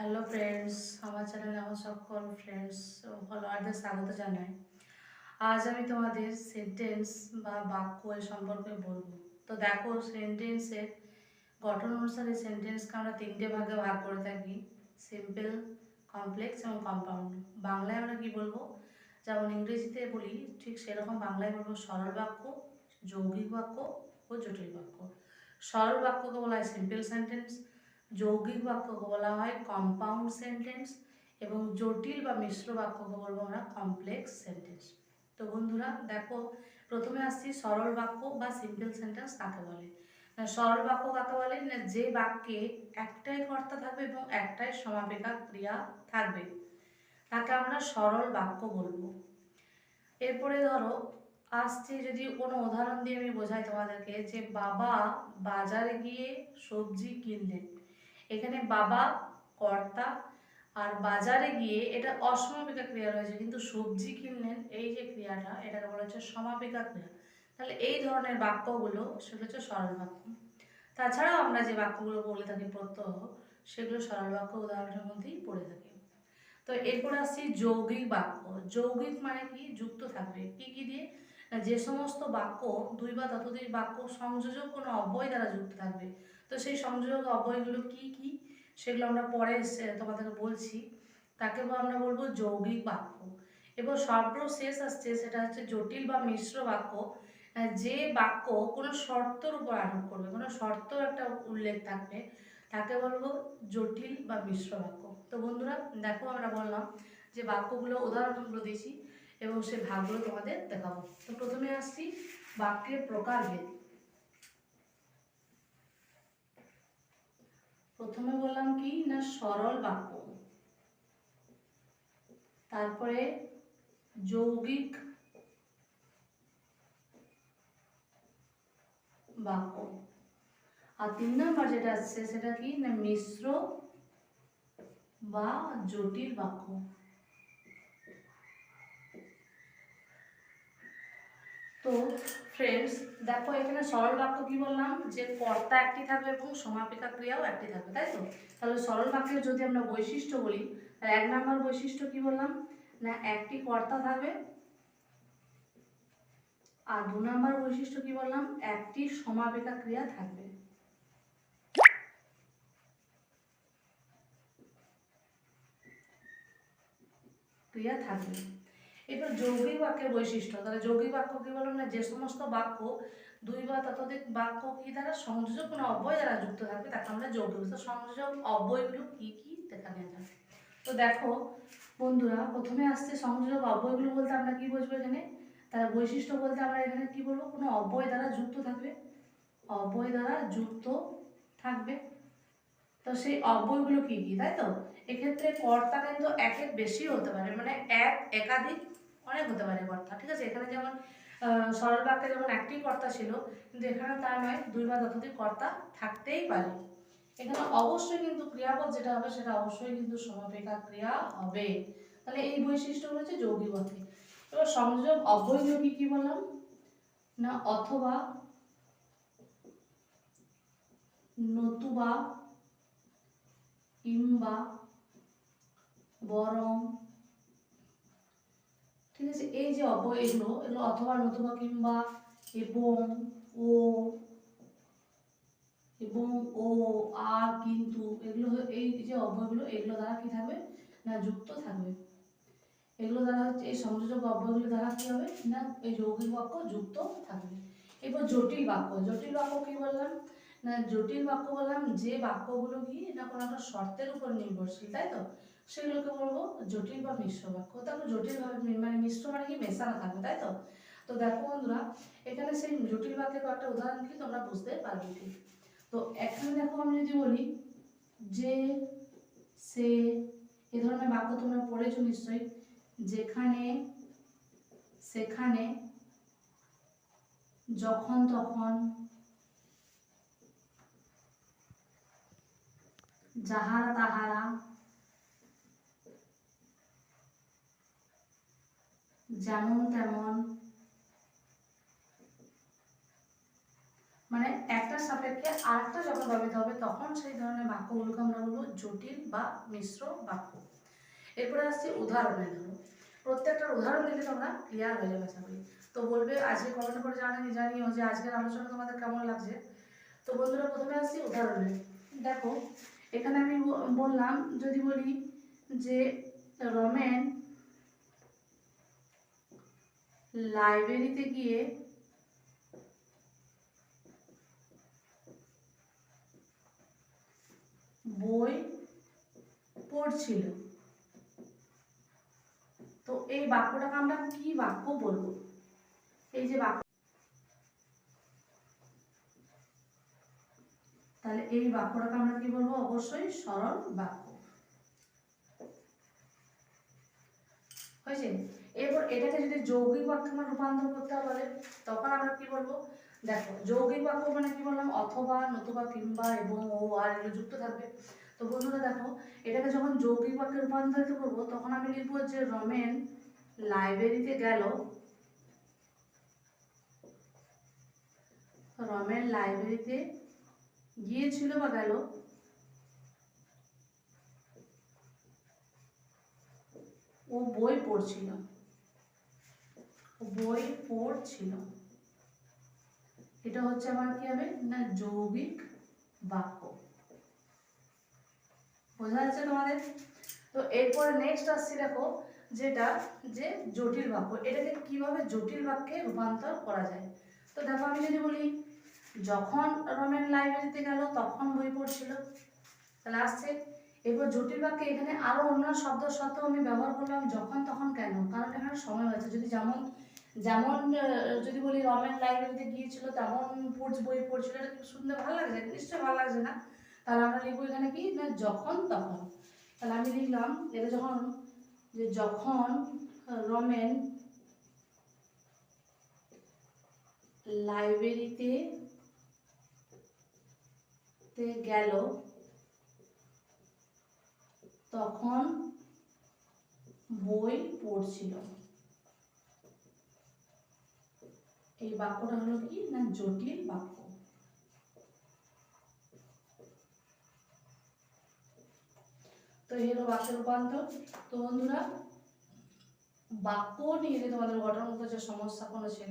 Hello friends আমার চ্যানেলে আমার সকল ফ্রেন্ডস ও ফলোয়ারদের স্বাগত জানাই। আজ আমি তোমাদের সেন্টেন্স বা বাক্য এ সম্পর্কে বলব। তো দেখো সেন্টেন্সের গঠন অনুসারে সেন্টেন্সকে আমরা তিনটে ভাগে ভাগ করে থাকি সিম্পল কমপ্লেক্স এবং কম্পাউন্ড বাংলায় আমরা কি বলব? যেমন ইংরেজিতে বলি, ঠিক সেরকম বাংলায় বলব সরল বাক্য, যৌগিক বাক্য ও জটিল বাক্য। সরল বাক্যকে বলা হয় সিম্পল সেন্টেন্স যৌগিক বাক্যকে বলা হয় কম্পাউন্ড সেন্টেন্স এবং জটিল বা মিশ্র বাক্যকে বলব আমরা কমপ্লেক্স সেন্টেন্স তো বন্ধুরা, দেখো, প্রথমে আসছি সরল বাক্য বা সিম্পল সেন্টেন্স কাকে বলে? সরল বাক্য কাকে বলে? না, যে বাক্যে একটাই কর্তা থাকবে এবং একটাই সমাপিকা ক্রিয়া থাকবে, তাকে আমরা সরল বাক্য বলব। এরপরে ধরো, আসছে যদি কোনো উদাহরণ দিয়ে আমি বোঝাই তোমাদেরকে যে বাবা বাজারে গিয়ে সবজি কিনলেন। এখানে বাবা, কর্তা আর বাজারে গিয়ে এটা অসমাপিকা ক্রিয়া রয়েছে। কিন্তু সবজি কিনলেন, এই যে ক্রিয়াটা, এটাকে বলা হচ্ছে সমাপিকা ক্রিয়া। তাহলে এই ধরনের বাক্যগুলো, সেগুলো হচ্ছে সরল বাক্য। তাছাড়াও আমরা যে বাক্যগুলো বলে থাকি প্রত্যহ, সেগুলো সরল বাক্য উদাহরণের মধ্যেই পড়ে থাকি। তো এরপর আসছি যৌগিক বাক্য। যৌগিক মানে কি? যুক্ত থাকবে। কি কি দিয়ে? যে সমস্ত বাক্য, দুই বা ততোধিক বাক্য সংযোজক কোনো অব্যয় দ্বারা যুক্ত থাকবে। তো সেই সংযোজক অব্যয়গুলো কি কি? সেগুলো আমরা পরে তোমাদেরকে বলছি। তাকে আমরা বলব যৌগিক বাক্য। এবং সর্বশেষ আসছে, সেটা হচ্ছে জটিল বা মিশ্র বাক্য যে বাক্য কোনো শর্তর উপর আরোপ করবে, কোনো শর্ত একটা উল্লেখ থাকবে, তাকে বলব জটিল বা মিশ্র বাক্য। তো বন্ধুরা, দেখো আমরা বললাম যে বাক্যগুলো উদাহরণগুলো দিয়েছি। এবং সেই ভাগগুলো তোমাদের দেখাবো। তো প্রথমে আসছি বাক্যের প্রকারভেদ। প্রথমে বললাম কি? না, সরল বাক্য। তারপরে যৌগিক বাক্য। আর তিন নম্বর যেটা আসছে, সেটা কি? না, মিশ্র বা জটিল বাক্য। তো ফ্রেন্ডস দেখো এখানে সরল বাক্য কি বললাম? যে কর্তা একটি থাকবে এবং সমাপিকা ক্রিয়াও একটি থাকবে, তাই তো? তাহলে সরল বাক্যের যদি আমরা বৈশিষ্ট্য বলি, তাহলে এক নম্বর বৈশিষ্ট্য কি বললাম? না, একটি কর্তা থাকবে আর দু নম্বর বৈশিষ্ট্য কি বললাম? একটি সমাপিকা ক্রিয়া থাকবে। ক্রিয়া থাকবে। এবার যৌগিক বাক্যের বৈশিষ্ট্য। তাহলে যৌগিক বাক্য কি বললাম না? যে সমস্ত বাক্য, দুই বা ততোধিক বাক্য কি দ্বারা সংযোজক কোনো অব্যয় দ্বারা যুক্ত থাকবে, তাকে আমরা যৌগিক তো সংযোজক অব্যয়গুলো কি কি? দেখা নেওয়া যাক তো দেখো বন্ধুরা, প্রথমে আসছে সংযোজক অব্যয়গুলো বলতে আমরা কি বুঝব এখানে? তার বৈশিষ্ট্য বলতে আমরা এখানে কি বলব? কোনো অব্যয় দ্বারা যুক্ত থাকবে। অব্যয় দ্বারা যুক্ত থাকবে। তো সেই অব্যয়গুলো কি কি, তাই তো? এক্ষেত্রে কর্তা কিন্তু একের বেশি হতে পারে। মানে এক একাধিক অনেক হতে পারে কর্তা, ঠিক আছে? এখানে যেমন সরল বাক্যে যেমন একটি কর্তা ছিল, কিন্তু এখানে তা নয়, দুই বা ততোধিক কর্তা থাকতেই পারে। এখানে অবশ্যই কিন্তু ক্রিয়াপদ যেটা হবে, সেটা অবশ্যই কিন্তু সমাপিকা ক্রিয়া হবে। তাহলে এই বৈশিষ্ট্যগুলো হচ্ছে যৌগিক বাক্যে এবার সংযোগ অবৈধ কি কি বললাম? না, অথবা নতুবা কিংবা বরং আছে, এই যে অবয় এগুলো এগুলো অথবা নতুবা কিংবা এবং ও এবং ও, আর কিন্তু এগুলো এই যে অব্যয়গুলো এগুলো দ্বারা কি থাকবে? না, যুক্ত থাকবে। এগুলো দ্বারা হচ্ছে, এই সংযোজক অব্যয়গুলো দ্বারা কি হবে? না, এই যৌগিক বাক্য যুক্ত থাকবে। এবার জটিল বাক্য জটিল বাক্য কি বললাম? না, জটিল বাক্য বললাম যে বাক্যগুলো কি? না কোনো একটা শর্তের উপর নির্ভরশীল, তাই তো? সেগুলোকে বলব জটিল বা মিশ্র বাক্য। তারপর জটিল মানে মিশ্র মানে কি? মেশানো থাকবে তাই তো? তো দেখো বন্ধুরা, এখানে সেই জটিল বাক্যের কয়েকটা উদাহরণ কি তোমরা বুঝতে পারবে ঠিক। তো এখানে দেখো আমি যদি বলি, যে, সে, এ ধরনের বাক্য তোমরা পড়েছো নিশ্চয়ই। যেখানে, সেখানে, যখন, তখন, যাহারা তাহারা যেমন তেমন। মানে একটা সাপেক্ষে আরেকটা যখন ব্যবহৃত হবে, তখন সেই ধরনের বাক্যগুলোকে আমরা বলব জটিল বা মিশ্র বাক্য। এরপরে আসছে উদাহরণে ধরো প্রত্যেকটার উদাহরণ দিলে তোমরা ক্লিয়ার হয়ে যাবে, আশা করি। তো বলবে, আজকে কমেন্ট করে জানানি জানিও যে আজকের আলোচনা তোমাদের কেমন লাগছে? তো বন্ধুরা, প্রথমে আসছি উদাহরণে দেখো, এখানে আমি বললাম, যদি বলি যে রমেন লাইব্রেরিতে গিয়ে বই পড়ছিল। তো এই বাক্যটাকে আমরা কি বাক্য বলব? এই যে বাক্য তাহলে এই বাক্যটাকে আমরা কি বলব? অবশ্যই সরল বাক্য। হয়েছে? এরপর এটাকে যদি যৌগিক বাক্যে আমরা রূপান্তর করতে বলে তখন আমরা কি বলব? দেখো, যৌগিক বাক্য মানে কি বললাম? অথবা, নতুবা, কিংবা এবং ও, আর এগুলো যুক্ত থাকবে। তো বন্ধুরা দেখো, এটাকে যখন যৌগিক বাক্যে রূপান্তরিত করব, তখন আমি লিখব যে রমেন লাইব্রেরিতে গেল। রমেন লাইব্রেরিতে গিয়েছিল বা গেল? ও বই পড়ছিল। বই পড়ছিল এটা হচ্ছে আমার কি হবে? না, যৌগিক বাক্য। বোঝা যাচ্ছে তোমাদের? তো এরপরে নেক্সট আসছি দেখো, যেটা যে জটিল বাক্য, এটাকে কীভাবে জটিল বাক্যে রূপান্তর করা যায়? তো দেখো আমি যদি বলি, যখন রমেন লাইব্রেরিতে গেল, তখন বই পড়ছিল। তাহলে আসছে, এরপর জটিল বাক্যে এখানে আরও অন্য শব্দ সত্ত্বেও আমি ব্যবহার করলাম যখন, তখন কেন? কারণ এখানে সময় হয়েছে। যদি যেমন যেমন যদি বলি রমেন লাইব্রেরিতে গিয়েছিল, তেমন পড়ছ বই পড়ছিল, এটা কি শুনতে ভালো লাগছে, নিশ্চয়ই ভালো লাগছে না? তাহলে আমরা লিখব এখানে কি? না, যখন তখন। তাহলে আমি লিখলাম এটা যখন, যে যখন রমেন লাইব্রেরিতে গেল, তখন বই পড়ছিল। এই বাক্যটা হলো কি? না, জটিল বাক্য। তো এই হলো বাক্য রূপান্তর। তো বন্ধুরা, বাক্য নিয়ে তোমাদের মতো যে সমস্যা কোনো ছিল